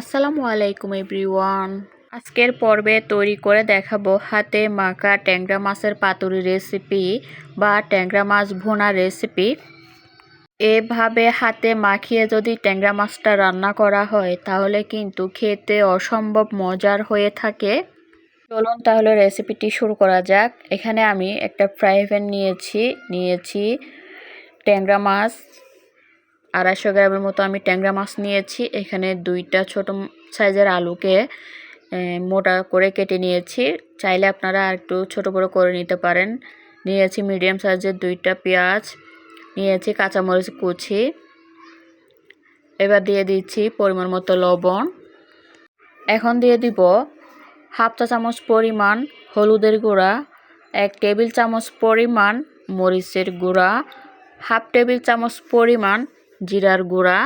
আসসালামু আলাইকুম এভরিওয়ান। আজকের পর্বে তৈরি করে দেখাবো হাতে মাখা ট্যাংরা মাছের পাতুরি রেসিপি বা ট্যাংরা মাছ ভোনা রেসিপি এভাবে হাতে মাখিয়ে যদি ট্যাংরা মাছটা রান্না করা হয়, তাহলে কিন্তু খেতে অসম্ভব মজার হয়ে থাকে। চলুন তাহলে রেসিপিটি শুরু করা যাক। এখানে আমি একটা ফ্রাই প্যান নিয়েছি নিয়েছি ট্যাংরা মাছ। আড়াইশো গ্রামের মতো আমি ট্যাংরা মাছ নিয়েছি। এখানে দুইটা ছোট সাইজের আলুকে মোটা করে কেটে নিয়েছি। চাইলে আপনারা একটু ছোটো বড়ো করে নিতে পারেন। নিয়েছি মিডিয়াম সাইজের দুইটা পেঁয়াজ, নিয়েছি কাঁচামরিচ কুচি। এবার দিয়ে দিচ্ছি পরিমাণ মতো লবণ। এখন দিয়ে দিব হাফ চা চামচ পরিমাণ হলুদের গুঁড়া, এক টেবিল চামচ পরিমাণ মরিচের গুঁড়া, হাফ টেবিল চামচ পরিমাণ জিরার গুঁড়া,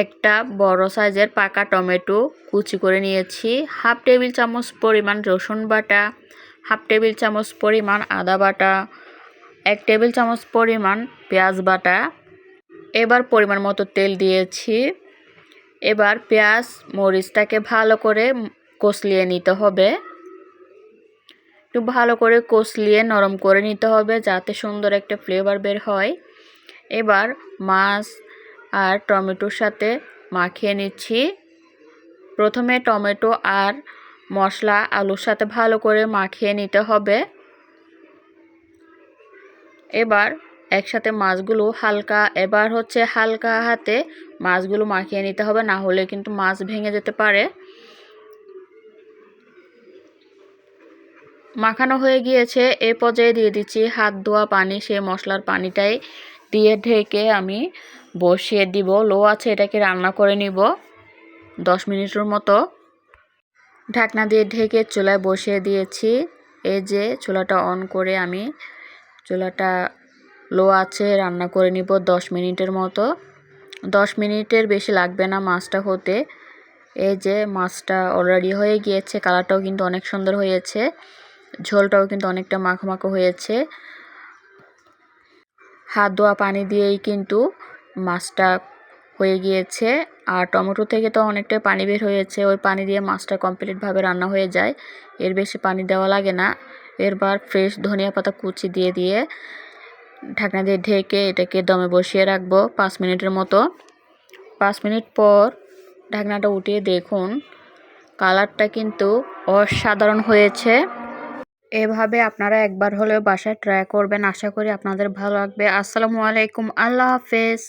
একটা বড় সাইজের পাকা টমেটো কুচি করে নিয়েছি, হাফ টেবিল চামচ পরিমাণ রসুন বাটা, হাফ টেবিল চামচ পরিমাণ আদা বাটা, এক টেবিল চামচ পরিমাণ পেঁয়াজ বাটা। এবার পরিমাণ মতো তেল দিয়েছি। এবার পেঁয়াজ মরিচটাকে ভালো করে কষলিয়ে নিতে হবে। একটু ভালো করে কষলিয়ে নরম করে নিতে হবে যাতে সুন্দর একটা ফ্লেভার বের হয়। এবার মাছ আর টমেটোর সাথে মাখিয়ে নিচ্ছি। প্রথমে টমেটো আর মশলা আলুর সাথে ভালো করে মাখিয়ে নিতে হবে। এবার একসাথে মাছগুলো হালকা, এবার হচ্ছে হালকা হাতে মাছগুলো মাখিয়ে নিতে হবে, না হলে কিন্তু মাছ ভেঙে যেতে পারে। মাখানো হয়ে গিয়েছে, এ পর্যায়ে দিয়ে দিচ্ছি হাত ধোয়া পানি, সেই মশলার পানিটাই দিয়ে ঢেকে আমি বসিয়ে দিব। লো আছে, এটাকে রান্না করে নিব। দশ মিনিটের মতো ঢাকনা দিয়ে ঢেকে চুলায় বসিয়ে দিয়েছি। এই যে চুলাটা অন করে আমি চুলাটা লো আছে, রান্না করে নিব দশ মিনিটের মতো। দশ মিনিটের বেশি লাগবে না মাছটা হতে। এই যে মাছটা অলরেডি হয়ে গিয়েছে কালারটাও কিন্তু অনেক সুন্দর হয়েছে। ঝোলটাও কিন্তু অনেকটা মাখো মাখো হয়েছে। হাত ধোয়া পানি দিয়েই কিন্তু মাছটা হয়ে গিয়েছে। আর টমেটো থেকে তো অনেকটাই পানি বের হয়েছে। ওই পানি দিয়ে মাছটা কমপ্লিটভাবে রান্না হয়ে যায়। এর বেশি পানি দেওয়া লাগে না। এরবার ফ্রেশ ধনিয়া পাতা কুচি দিয়ে দিয়ে ঢাকনা দিয়ে ঢেকে এটাকে দমে বসিয়ে রাখব পাঁচ মিনিটের মতো। পাঁচ মিনিট পর ঢাকনাটা উঠিয়ে দেখুন। কালারটা কিন্তু অসাধারণ হয়েছে। এভাবে আপনারা একবার হলেও বাসায় ট্রাই করবেন। আশা করি আপনাদের ভালো লাগবে। আসসালামু আলাইকুম। আল্লাহ হাফেজ।